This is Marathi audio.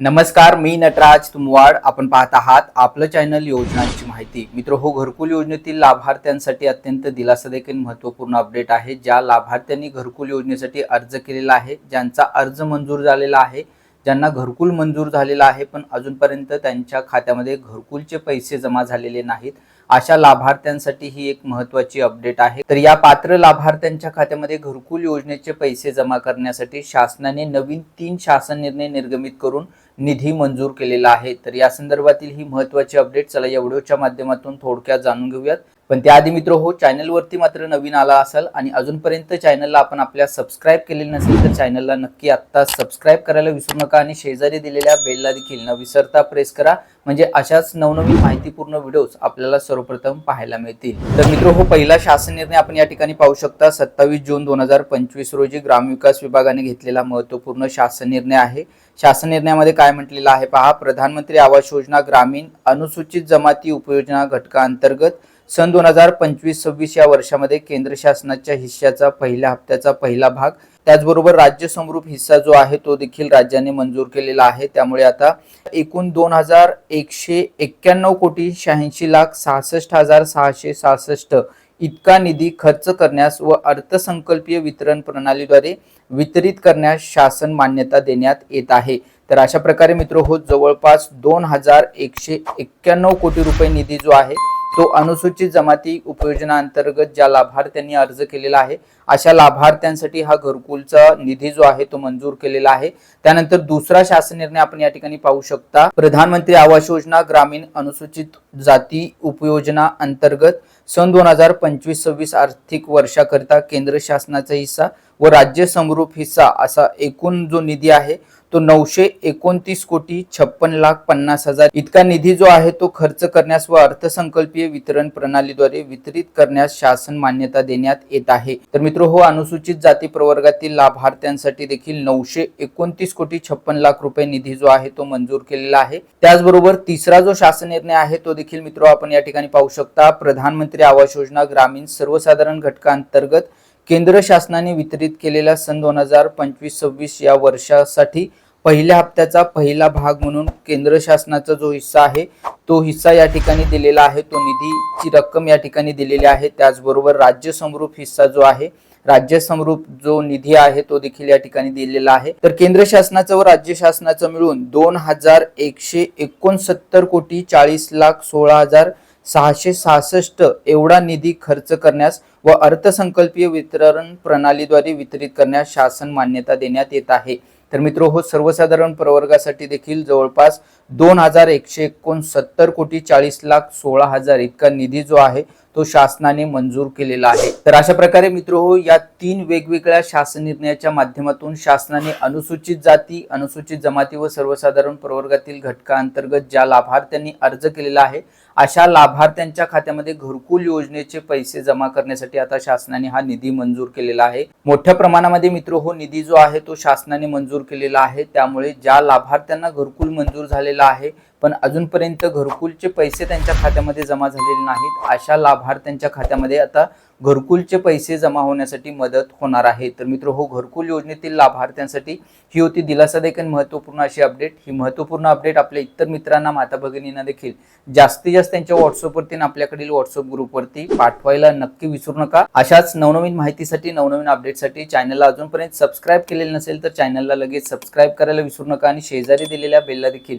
नमस्कार मी नटराज तुमवाड. आपण पाहत आहात आपलं चॅनल योजनांची माहिती. मित्र हो घरकुल योजनेतील लाभार्थ्यांसाठी अत्यंत दिलासा देखील महत्त्वपूर्ण अपडेट आहे ज्या लाभार्थ्यांनी घरकुल योजनेसाठी अर्ज केलेला आहे ज्यांचा अर्ज मंजूर झालेला आहे ज्यांना घरकुल मंजूर झालेला आहे पण अजूनपर्यंत त्यांच्या खात्यामध्ये घरकुलचे पैसे जमा झालेले नाहीत. अशा लाभार्थ्यांसाठी ही एक महत्त्वाची अपडेट आहे. तर या पात्र लाभार्थ्यांच्या खात्यामध्ये घरकुल योजनेचे पैसे जमा करण्यासाठी शासनाने नवीन तीन शासन निर्णय निर्गमित करून निधी मंजूर केलेला आहे. तर या संदर्भातील ही महत्त्वाची अपडेट चला या व्हिडिओच्या माध्यमातून थोडक्यात जाणून घेऊयात. पण त्याआधी मित्र हो चॅनलवरती मात्र नवीन आला असाल आणि अजूनपर्यंत चॅनलला आपण आपल्या सबस्क्राईब केलेली नसेल तर चॅनलला नक्की आत्ता सबस्क्राईब करायला विसरू नका आणि शेजारी दिलेल्या बेलला देखील न विसरता प्रेस करा. म्हणजे अशाच नवनवीन माहितीपूर्ण व्हिडिओज आपल्याला सर्वप्रथम पाहायला मिळतील. तर मित्र हो पहिला शासन निर्णय आपण या ठिकाणी पाहू शकता. सत्तावीस जून दोन हजार पंचवीस रोजी ग्रामविकास विभागाने घेतलेला महत्त्वपूर्ण शासन निर्णय आहे. शासन निर्णयामध्ये काय म्हटलेलं आहे पहा. प्रधानमंत्री आवास योजना ग्रामीण अनुसूचित जमाती उपयोजना घटकाअंतर्गत सन दोन हजार पंचवीस सव्वीस या वर्षामध्ये केंद्र शासनाच्या हिश्श्याचा पहिल्या हप्त्याचा पहिला भाग. त्याचबरोबर राज्य समरूप हिस्सा जो आहे तो देखील राज्याने मंजूर केलेला आहे. त्यामुळे आता एकूण दोन हजार एकशे एक्क्याण्णव कोटी शहाऐंशी लाख सहासष्ट हजार सहाशे सहासष्ट इतका निधी खर्च करण्यास व अर्थसंकल्पीय वितरण प्रणालीद्वारे वितरित करण्यास शासन मान्यता देण्यात येत आहे. तर अशा प्रकारे मित्र हो जवळपास दोन हजार एकशे एक्क्याण्णव कोटी रुपये निधी जो आहे तो अनुसूचित जमाती उपयोजना अंतर्गत ज्या लाभार्थ्यांनी अर्ज केलेला आहे अशा लाभार्थ्यांसाठी हा घरकुलचा निधी जो आहे तो मंजूर केलेला आहे. त्यानंतर दुसरा शासन निर्णय आपण या ठिकाणी पाहू शकता. प्रधानमंत्री आवास योजना ग्रामीण अनुसूचित जाती उपयोजना अंतर्गत सन दोन हजार पंचवीस सव्वीस आर्थिक वर्षाकरिता केंद्र शासनाचा हिस्सा व राज्य समरूप हिस्सा असा एकूण जो निधी आहे तो नऊशे एकोणतीस कोटी छप्पन लाख पन्नास हजार. इतका निधी जो आहे तो खर्च करण्यास व अर्थसंकल्पीय वितरण प्रणालीद्वारे वितरित करण्यास शासन मान्यता देण्यात येत आहे. तर मित्र हो अनुसूचित जाती प्रवर्गातील लाभार्थ्यांसाठी देखील नऊशे एकोणतीस कोटी छप्पन लाख रुपये निधी जो आहे तो मंजूर केलेला आहे. त्याचबरोबर तिसरा जो शासन निर्णय आहे तो देखील मित्र आपण या ठिकाणी पाहू शकता. प्रधानमंत्री आवास योजना ग्रामीण सर्वसाधारण घटकांतर्गत केंद्र शासनाने वितरित केलेल्या सन दोन हजार पंचवीस सव्वीस या वर्षासाठी पहिल्या हप्त्याचा पहिला भाग म्हणून केंद्र शासनाचा जो हिस्सा आहे तो हिस्सा या ठिकाणी दिलेला आहे. तो निधीची रक्कम या ठिकाणी दिलेली आहे. त्याचबरोबर राज्य समरूप हिस्सा जो आहे राज्य समरूप जो निधी आहे तो देखील या ठिकाणी दिलेला आहे. तर केंद्र शासनाचं व राज्य शासनाचं मिळून दोन हजार एकशे एकोणसत्तर कोटी चाळीस लाख सोळा हजार सहाशे सहासष्ट एवढा निधी खर्च करण्यास व अर्थसंकल्पीय वितरण प्रणालीद्वारे वितरित करण्यास शासन मान्यता देण्यात येत आहे. तर मित्र हो सर्वसाधारण प्रवर्गासाठी देखील जवळपास दोन हजार एकशे एकोणसत्तर कोटी चाळीस लाख सोळा हजार इतका निधी जो आहे तो शासनाने मंजूर केलेला आहे. तर अशा प्रकारे मित्र हो या तीन वेगवेगळ्या शासन निर्णयाच्या माध्यमातून शासनाने अनुसूचित जाती अनुसूचित जमाती व सर्वसाधारण प्रवर्गातील घटकाअंतर्गत ज्या लाभार्थ्यांनी अर्ज केलेला आहे अशा लाभार्थ्यांच्या खात्यामध्ये घरकुल योजनेचे पैसे जमा करण्यासाठी आता शासनाने हा निधी मंजूर केलेला आहे. मोठ्या प्रमाणामध्ये मित्र हो निधी जो आहे तो शासनाने मंजूर केलेला आहे. त्यामुळे ज्या लाभार्थ्यांना घरकुल मंजूर झालेला आहे पण अजूनपर्यंत घरकुलचे पैसे त्यांच्या खात्यामध्ये जमा झालेले नाहीत. अशा लाभार्थ्यांच्या खात्यामध्ये आता घरकुलचे पैसे जमा होण्यासाठी मदत होणार आहे. तर मित्र हो घरकुल योजनेतील लाभार्थ्यांसाठी ही होती दिलासा देखील महत्त्वपूर्ण अशी अपडेट ही महत्त्वपूर्ण अपडेट आपल्या इतर मित्रांना माता भगिनींना देखील जास्तीत जास्त त्यांच्या व्हॉट्सअपवरती आणि आपल्याकडील व्हॉट्सअप ग्रुपवरती पाठवायला नक्की विसरू नका. अशाच नवनवीन माहितीसाठी नवनवीन अपडेटसाठी चॅनलला अजूनपर्यंत सबस्क्राईब केलेलं नसेल तर चॅनलला लगेच सबस्क्राईब करायला विसरू नका आणि शेजारी दिलेल्या बेलला देखील